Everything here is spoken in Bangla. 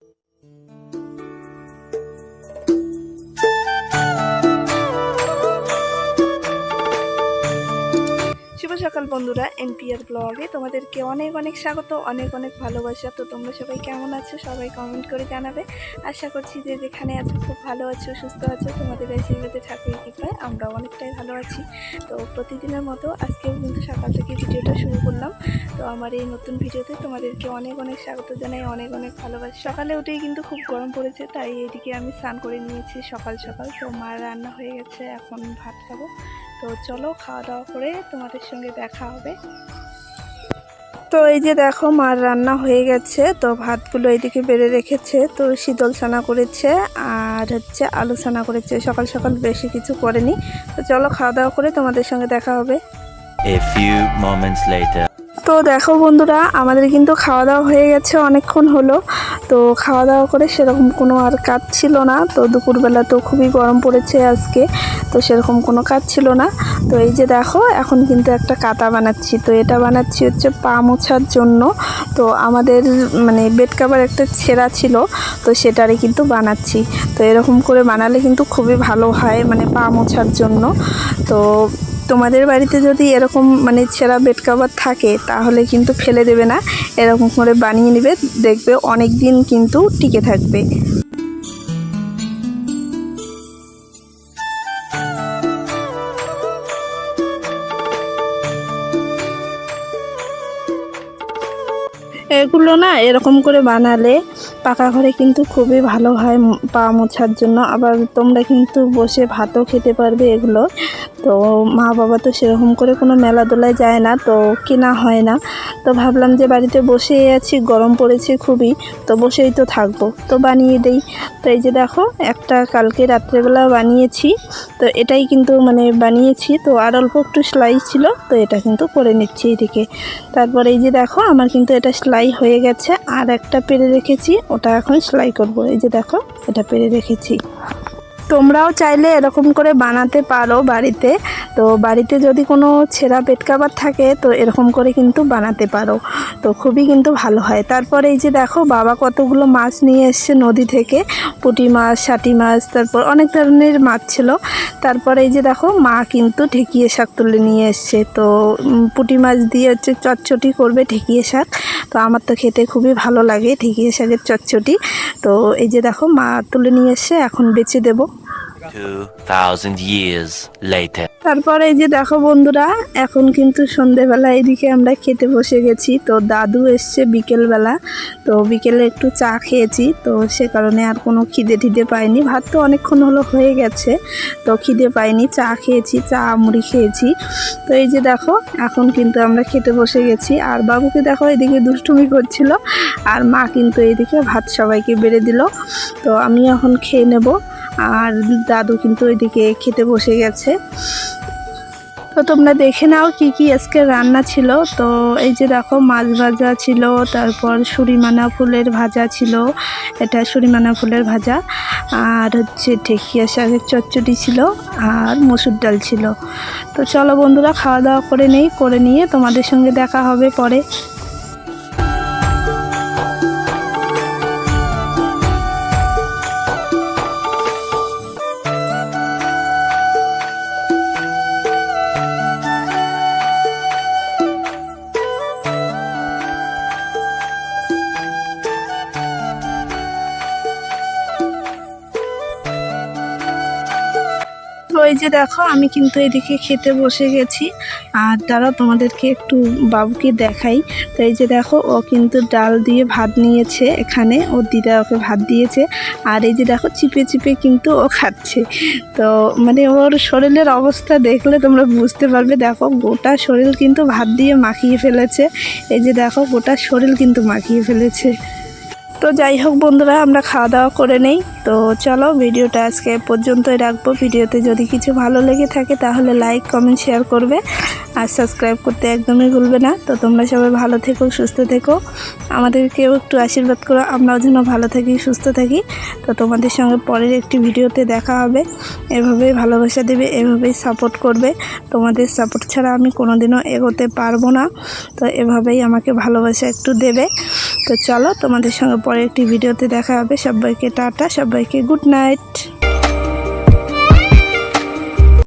Música সকাল বন্ধুরা, এনপিআর ব্লগে তোমাদেরকে অনেক অনেক স্বাগত, অনেক অনেক ভালোবাসা। তো তোমরা সবাই কেমন আছো? সবাই কমেন্ট করে জানাবে। আশা করছি যে যেখানে আছো খুব ভালো আছো, সুস্থ আছো। তোমাদের আশীর্বাদে ঠাকুরের কৃপায় আমরাও অনেকটাই ভালো আছি। তো প্রতিদিনের মতো আজকেও কিন্তু সকাল থেকে ভিডিওটা শুরু করলাম। তো আমার এই নতুন ভিডিওতে তোমাদেরকে অনেক অনেক স্বাগত জানাই, অনেক অনেক ভালোবাসি। সকালে উঠেই কিন্তু খুব গরম পড়েছে, তাই এদিকে আমি স্নান করে নিয়েছি সকাল সকাল। তো মার রান্না হয়ে গেছে, এখন ভাত খাব। তো চলো খাওয়া দাওয়া করে তোমাদের সঙ্গে দেখা হবে। তো এই যে দেখো মার রান্না হয়ে গেছে তো ভাতগুলো এইদিকে বেড়ে রেখেছে তো শীতল ছানা করেছে আর হচ্ছে আলু ছানা করেছে সকাল সকাল বেশি কিছু করেনি। তো চলো খাওয়া দাওয়া করে তোমাদের সঙ্গে দেখা হবে। A few moments later. তো দেখো বন্ধুরা, আমাদের কিন্তু খাওয়া দাওয়া হয়ে গেছে, অনেকক্ষণ হলো। তো খাওয়া দাওয়া করে সেরকম কোনো আর কাজ ছিল না। তো দুপুরবেলা তো খুবই গরম পড়েছে আজকে, তো সেরকম কোনো কাজ ছিল না। তো এই যে দেখো, এখন কিন্তু একটা কাতা বানাচ্ছি। তো এটা বানাচ্ছি হচ্ছে পা মোছার জন্য। তো আমাদের মানে বেড কাভার একটা ছেঁড়া ছিল, তো সেটারই কিন্তু বানাচ্ছি। তো এরকম করে বানালে কিন্তু খুবই ভালো হয় মানে পা মোছার জন্য। তো তোমাদের বাড়িতে যদি এরকম মানে ছেঁড়া বেড কাভার থাকে, তাহলে কিন্তু ফেলে দেবে না। এরকম করে বানিয়ে নেবে, দেখবে অনেক দিন কিন্তু টিকে থাকবে। এগুলো না এরকম করে বানালে পাকা ঘরে কিন্তু খুবই ভালো হয় পা মোছার জন্য। আবার তোমরা কিন্তু বসে ভাতও খেতে পারবে এগুলো। তো মা বাবা তো সেরকম করে কোনো মেলা দোলায় যায় না, তো কেনা হয় না। তো ভাবলাম যে বাড়িতে বসেই আছি, গরম পড়েছে খুবই, তো বসেই তো থাকব। তো বানিয়ে দেই। তো এই যে দেখো, একটা কালকে রাত্রেবেলা বানিয়েছি। তো এটাই কিন্তু মানে বানিয়েছি, তো আর অল্প একটু সেলাই ছিল, তো এটা কিন্তু করে নিচ্ছি এদিকে। তারপর এই যে দেখো, আমার কিন্তু এটা সেলাই হয়ে গেছে। আর একটা পেরে রেখেছি ওটা এখন সেলাই করব। এই যে দেখো, এটা পেরে রেখেছি। তোমরাও চাইলে এরকম করে বানাতে পারো বাড়িতে। তো বাড়িতে যদি কোনো ছেঁড়া পেট কাবার থাকে, তো এরকম করে কিন্তু বানাতে পারো। তো খুবই কিন্তু ভালো হয়। তারপর এই যে দেখো, বাবা কতগুলো মাছ নিয়ে এসছে নদী থেকে। পুঁটি মাছ ষাটি মাছ, তারপর অনেক ধরনের মাছ ছিল। তারপর এই যে দেখো, মা কিন্তু ঠেকিয়ে শাক তুলে নিয়ে এসছে। তো পুঁটি মাছ দিয়ে হচ্ছে চটচটি করবে ঠেকিয়ে শাক। তো আমার তো খেতে খুবই ভালো লাগে ঠেকিয়ে শাকের চটচটি। তো এই যে দেখো, মা তুলে নিয়ে এসছে, এখন বেছে দেবো। 2000 years later. তারপর এই যে দেখো বন্ধুরা, এখন কিন্তু সন্ধেবেলা এদিকে আমরা খেতে বসে গেছি। তো দাদু এসছে বিকেলবেলা, তো বিকেলে একটু চা খেয়েছি। তো সে কারণে আর কোনো খিদে টিদে পাইনি। ভাত তো অনেকক্ষণ হলো হয়ে গেছে, তো খিদে পাইনি। চা খেয়েছি, চা মুড়ি খেয়েছি। তো এই যে দেখো, এখন কিন্তু আমরা খেতে বসে গেছি। আর বাবুকে দেখো এদিকে দুষ্টুমি করছিল, আর মা কিন্তু এদিকে ভাত সবাইকে বেড়ে দিল। তো আমি এখন খেয়ে নেব। আর দাদু কিন্তু ওইদিকে খেতে বসে গেছে। তো তোমরা দেখে নাও কি কি আজকে রান্না ছিল। তো এই যে দেখো মাছ ভাজা ছিল, তারপর সুরিমানা ফুলের ভাজা ছিল, এটা সুরিমানা ফুলের ভাজা, আর হচ্ছে ঠেকিয়া শাকের চচ্চড়ি ছিল, আর মসুর ডাল ছিল। তো চলো বন্ধুরা, খাওয়া দাওয়া করে নেই, করে নিয়ে তোমাদের সঙ্গে দেখা হবে পরে। এই যে দেখো, আমি কিন্তু এদিকে খেতে বসে গেছি। আর তারা তোমাদেরকে একটু বাবুকে দেখাই। তো এই যে দেখো, ও কিন্তু ডাল দিয়ে ভাত নিয়েছে এখানে। ও দিদা ওকে ভাত দিয়েছে। আর এই যে দেখো, চিপে চিপে কিন্তু ও খাচ্ছে। তো মানে ওর শরীরের অবস্থা দেখলে তোমরা বুঝতে পারবে। দেখো, গোটা শরীর কিন্তু ভাত দিয়ে মাখিয়ে ফেলেছে। এই যে দেখো, গোটা শরীর কিন্তু মাখিয়ে ফেলেছে। তো যাই হোক বন্ধুরা, আমরা খাওয়া দাওয়া করে নেই। তো চলো ভিডিওটা আজকে পর্যন্তই রাখব। ভিডিওতে যদি কিছু ভালো লেগে থাকে তাহলে লাইক কমেন্ট শেয়ার করবে। আর সাবস্ক্রাইব করতে একদমই ভুলবে না। তো তোমরা সবাই ভালো থেকো, সুস্থ থেকো। আমাদেরকেও একটু আশীর্বাদ করো। আমরাও যেন ভালো থাকি, সুস্থ থাকি। তো তোমাদের সঙ্গে পরের একটি ভিডিওতে দেখা হবে। এভাবেই ভালোবাসা দেবে, এভাবেই সাপোর্ট করবে। তোমাদের সাপোর্ট ছাড়া আমি কোনোদিনও এগোতে পারব না। তো এভাবেই আমাকে ভালোবাসা একটু দেবে। তো চলো তোমাদের সঙ্গে পরে একটি ভিডিওতে দেখা হবে। সবাইকে টাটা সবাইকে গুড নাইট।